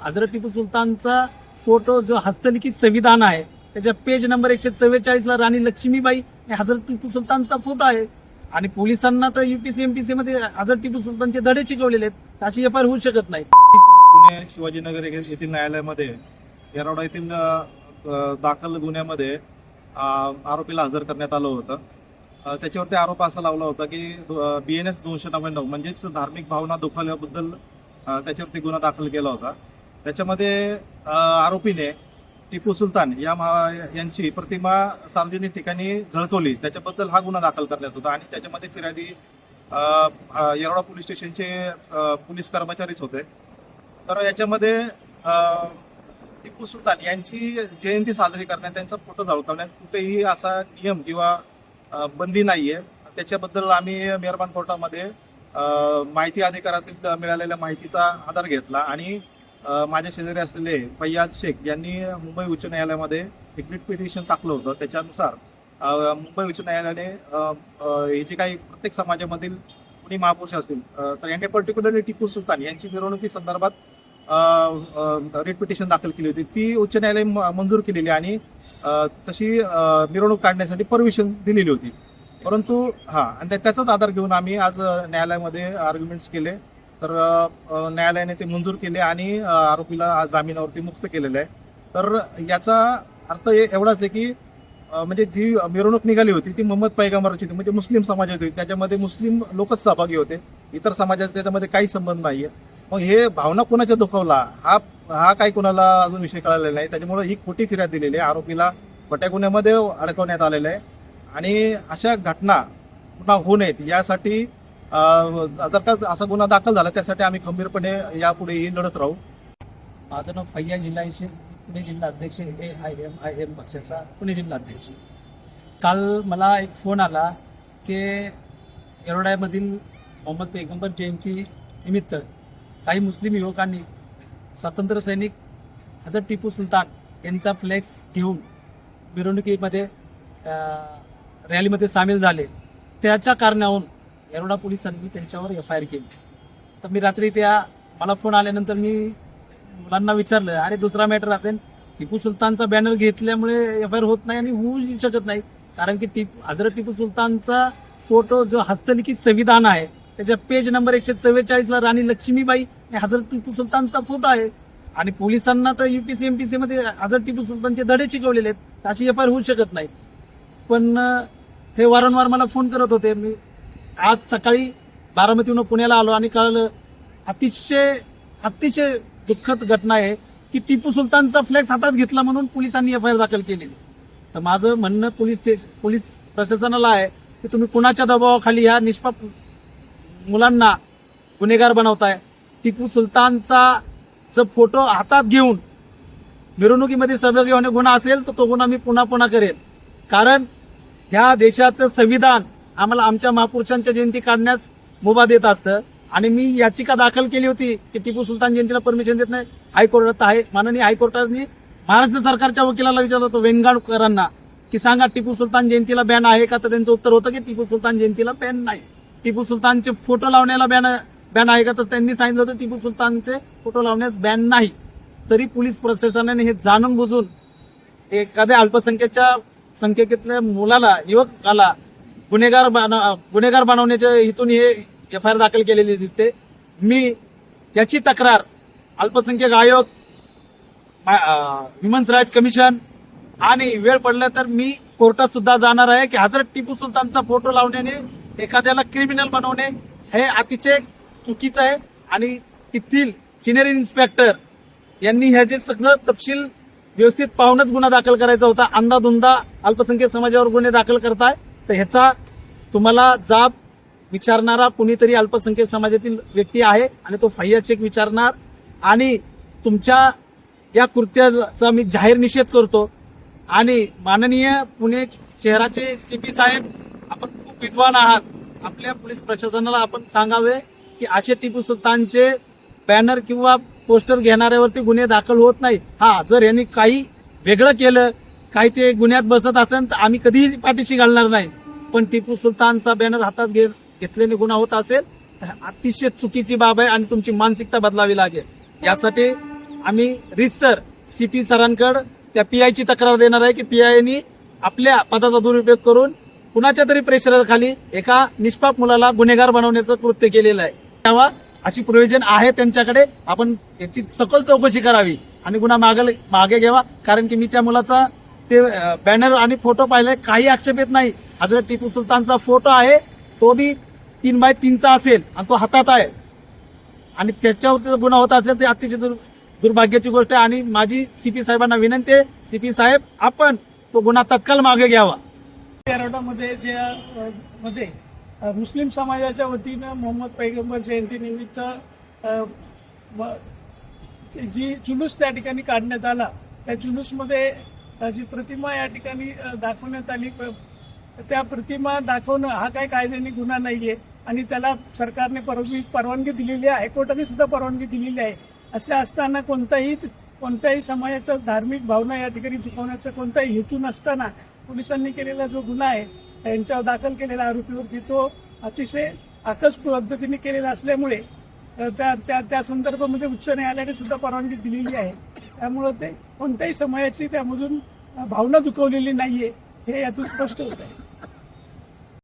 हजरत टिपू सुलतानचा फोटो जो हस्तलिखित संविधान आहे त्याच्या पेज नंबर एकशे चव्वेचाळीस ला राणी लक्ष्मीबाई हे हजरत टिपू सुलतानचा फोटो आहे. आणि पोलिसांना तर युपीसी एमपीसी मध्ये हजरत टिपू सुलतानचे धडे शिकवलेले आहेत अशी एफ आय होऊ शकत नाही. पुणे शिवाजीनगर येथील न्यायालयामध्ये येरवडा येथील दाखल गुन्ह्यामध्ये आरोपीला हजर करण्यात आलं होतं. त्याच्यावरती आरोप असा लावला होता की बी एन एस दोनशे नव्याण्णव म्हणजेच धार्मिक भावना दुखावल्याबद्दल त्याच्यावरती गुन्हा दाखल केला होता. त्याच्यामध्ये आरोपीने टिपू सुलतान या महा- यांची प्रतिमा सार्वजनिक ठिकाणी झळकवली. त्याच्याबद्दल हा गुन्हा दाखल करण्यात होता आणि त्याच्यामध्ये फिर्यादी येरवडा पोलीस स्टेशनचे पोलीस कर्मचारीच होते. तर याच्यामध्ये टिपू सुलतान यांची जयंती साजरी करण्यात त्यांचा फोटो झळकवण्यात कुठेही असा नियम किंवा बंदी नाहीये. त्याच्याबद्दल आम्ही मेहरबान कोर्टामध्ये माहिती अधिकारातील मिळालेल्या माहितीचा आधार घेतला आणि माझ्या शेजारी असलेले फैयाद शेख यांनी मुंबई उच्च न्यायालयामध्ये एक रिट पिटिशन टाकलं होतं. त्याच्यानुसार मुंबई उच्च न्यायालयाने हे जे काही प्रत्येक समाजामधील कुणी महापुरुष असतील तर यांनी पर्टिक्युलरली टिपू सुलतान यांची मिरवणुकी संदर्भात रिट पिटिशन दाखल केली होती. ती उच्च न्यायालय म- मंजूर केलेली आणि तशी मिरवणूक काढण्यासाठी परमिशन दिलेली होती. परंतु हा आणि त्या- त्याचाच आधार घेऊन आम्ही आज न्यायालयामध्ये आर्ग्युमेंट्स केले. तर न्यायालयाने ते मंजूर केले आणि आरोपीला आज जामिनावरती मुक्त केलेलं आहे. तर याचा अर्थ एवढाच आहे की म्हणजे जी मिरवणूक निघाली होती ती मोहम्मद पैगंबराची होती. म्हणजे मुस्लिम समाजाची होती. त्याच्यामध्ये मुस्लिम लोकच सहभागी होते. इतर समाजाचा त्याच्यामध्ये काही संबंध नाही आहे मग हे भावना कोणाच्या दुखावला? हा हा काही कोणाला अजून विषय कळालेला नाही. त्याच्यामुळे ही खोटी फिर्याद दिलेली आहे. आरोपीला खोट्या गुन्ह्यामध्ये अडकवण्यात आलेलं आहे. आणि अशा घटना पुन्हा होऊ नयेत यासाठी जर का असा गुन्हा दाखल झाला त्यासाठी आम्ही खंबीरपणे यापुढेही लढत राहू. माझं नाव फैया जिल्हा पुणे जिल्हा अध्यक्ष A I M I M पक्षाचा पुणे जिल्हा अध्यक्ष. काल मला एक फोन आला की येरोड्यामधील मोहम्मद पैगंबर जयंती निमित्त काही मुस्लिम युवकांनी स्वातंत्र्य सैनिक हजरत टिपू सुलतान यांचा फ्लेक्स घेऊन मिरवणुकीमध्ये रॅलीमध्ये सामील झाले. त्याच्या कारणाहून येरवडा पोलिसांनी त्यांच्यावर एफ आय आर केली. तर मी रात्री त्या मला फोन आल्यानंतर मी मुलांना विचारलं अरे दुसरा मॅटर असेल टिपू सुलतानचा बॅनर घेतल्यामुळे एफ आय आर होत नाही आणि होऊ शकत नाही. कारण की टिप हजरत टिपू सुलतानचा फोटो जो हस्तलिखित संविधान आहे त्याच्या पेज नंबर एकशे चव्वेचाळीसला राणी लक्ष्मीबाई हे हजरत टिपू सुलतानचा फोटो आहे. आणि पोलिसांना तर युपीसी एमपीसी मध्ये हजरत टिपू सुलतानचे धडे शिकवलेले आहेत अशी एफ आय आर होऊ शकत नाही. पण हे वारंवार मला फोन करत होते. मी आज सकाळी बारामतीहून पुण्याला आलो आणि कळलं अतिशय अतिशय दुःखद घटना आहे की टिपू सुलतानचा फ्लॅक्स हातात घेतला म्हणून पोलिसांनी एफ आय आर दाखल केलेली. तर माझं म्हणणं पोलीस स्टेशन पोलीस प्रशासनाला आहे की तुम्ही कुणाच्या दबावाखाली ह्या निष्पाप मुलांना गुन्हेगार बनवताय. टिपू सुलतानचा जर फोटो हातात घेऊन मिरवणुकीमध्ये सहभागी होणे गुन्हा असेल तर तो गुन्हा मी पुन्हा पुन्हा करेन कारण ह्या देशाचं संविधान आम्हाला आमच्या महापुरुषांच्या जयंती काढण्यास मुभा देत असतं. आणि मी याचिका दाखल केली होती की टिपू सुलतान जयंतीला परमिशन देत नाही. हायकोर्टात आहे. माननीय हायकोर्टाने महाराष्ट्र सरकारच्या वकिलाला विचारलं होतं वेंगाडकरांना की सांगा टिपू सुलतान जयंतीला बॅन आहे का? तर त्यांचं उत्तर होतं की टिपू सुलतान जयंतीला बॅन नाही. टिपू सुलतानचे फोटो लावण्याला बॅन बॅन आहे का? तर त्यांनी सांगितलं होतं टिपू सुलतानचे फोटो लावण्यास बॅन नाही. तरी पोलीस प्रशासनाने हे जाणून बुजून एखाद्या अल्पसंख्याच्या संख्येतल्या मुलाला युवकाला गुन्हेगार बनव- गुन्हेगार बनवण्याच्या हेतून हे एफ आय आर दाखल केलेली दिसते. मी याची तक्रार अल्पसंख्याक आयोग ह्युमन्स राईट कमिशन आणि वेळ पडला तर मी कोर्टात सुद्धा जाणार आहे की हजरत टिपू सुलतानचा फोटो लावण्याने एखाद्याला क्रिमिनल बनवणे हे अतिशय चुकीचं आहे. आणि तेथील सिनियर इन्स्पेक्टर यांनी ह्याचे सगळं तपशील व्यवस्थित पाहूनच गुन्हा दाखल करायचा होता. अंदाधुंदा अल्पसंख्याक समाजावर गुन्हे दाखल करताय. तर ह्याचा तुम्हाला जाब विचारणारा कुणीतरी अल्पसंख्याक समाजातील व्यक्ती आहे आणि तो फाय्या चेक विचारणार. आणि तुमच्या या कृत्याचा मी जाहीर निषेध करतो. आणि माननीय पुणे शहराचे सीपी साहेब आपण खूप विद्वान आहात. आपल्या पोलीस प्रशासनाला आपण सांगावे की असे टिपू सुलतानचे बॅनर किंवा पोस्टर घेणाऱ्यावरती गुन्हे दाखल होत नाही हा जर यांनी काही वेगळं केलं काही ते गुन्ह्यात बसत असेल तर आम्ही कधीही पाठीशी घालणार नाही. पण टिपू सुलतानचा बॅनर हातात घे घेतल्याने गुन्हा होत असेल तर अतिशय चुकीची बाब आहे आणि तुमची मानसिकता बदलावी लागेल. यासाठी आम्ही रिसर सी पी सरांकडे त्या पी आयची तक्रार देणार आहे की पी आयनी आपल्या पदाचा दुरुपयोग करून कुणाच्या तरी प्रेशराखाली एका निष्पाप मुलाला गुन्हेगार बनवण्याचं कृत्य केलेलं आहे. तेव्हा अशी प्रयोजन आहे त्यांच्याकडे. आपण याची सखोल चौकशी करावी आणि गुन्हा मागे मागे घ्यावा. कारण की मी त्या मुलाचा ते बॅनर आणि फोटो पाहिले काही आक्षेप येत नाही. हजरत टिपू सुलतानचा फोटो आहे. तो बी तीन बाय तीनचा असेल आणि तो हातात आहे. आणि त्याच्यावर जर गुन्हा होत असेल ते अतिशय दुर् दुर्भाग्याची गोष्ट आहे. आणि माझी सीपी साहेबांना विनंती आहे. सीपी साहेब आपण तो गुन्हा तत्काळ मागे घ्यावा. तेरवडामध्ये जे मध्ये मुस्लिम समाजाच्या वतीनं मोहम्मद पैगंबर जयंतीनिमित्त जी जुलूस त्या ठिकाणी काढण्यात आला त्या जुलूसमध्ये जी प्रतिमा या ठिकाणी दाखवण्यात आली त्या प्रतिमा दाखवणं हा काही कायद्याने गुन्हा नाही आहे आणि त्याला सरकारने परवानगी परवानगी दिलेली आहे हायकोर्टाने सुद्धा परवानगी दिलेली आहे. असे असताना कोणताही कोणत्याही समाजाचा धार्मिक भावना या ठिकाणी दुखवण्याचा कोणताही हेतू नसताना पोलिसांनी केलेला जो गुन्हा आहे यांच्यावर दाखल केलेला आरोपीवरती तो अतिशय आकस पद्धतीने केलेला असल्यामुळे त्या त्या त्या संदर्भामध्ये उच्च न्यायालयाने सुद्धा परवानगी दिलेली आहे. त्यामुळं ते कोणत्याही समाजाची त्यामधून भावना दुखवलेली नाहीये हे यातून स्पष्ट होत आहे.